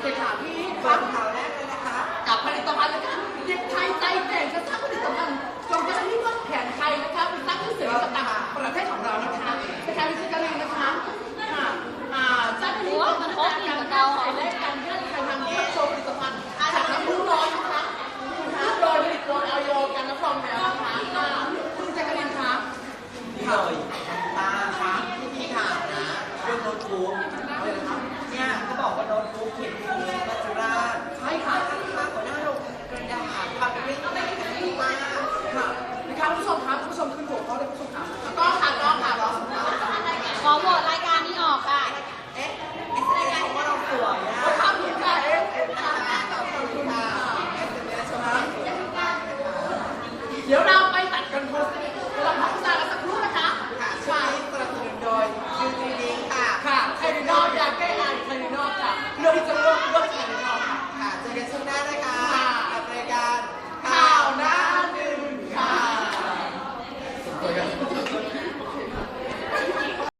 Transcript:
โอเคค่ะพี่คฟัรังบข่าวแรกเลยนะคะ กับผลิตภัณฑ์นะคะเด็กไทยใจแกร่งจะสร้างผลิตภัณฑ์จงจะให้ว่าแผนไทยนะคะเป็นสร้างชื่อเสียงให้กับต่างประเทศของเรานะคะนะคะวิจิตรลินนะคะค่ะอ่าจ้าหน้าที่กรมพัฒนาการก้าวไกลและการยื่นการทำเพื่อโชว์ผลิตภัณฑ์จากน้ำพุร้อนนะคะนะคะโดยผลิตโดยออยการรับรองแล้วนะคะค่ะคุณแจ็คลินคะนี่เลยตาครับที่พี่ถามนะเรื่องโน้ตบุ๊กอะไรนะครับเนี่ยเขาบอกว่าโน้ตบุ๊กเขียน โหวตรายการนี้ออกค่ะเอ๊ะเอ๊ะแสดงเราสวยนะขอบคุณค่ะเอ๊ะขอบคุณค่ะเดี๋ยวเรา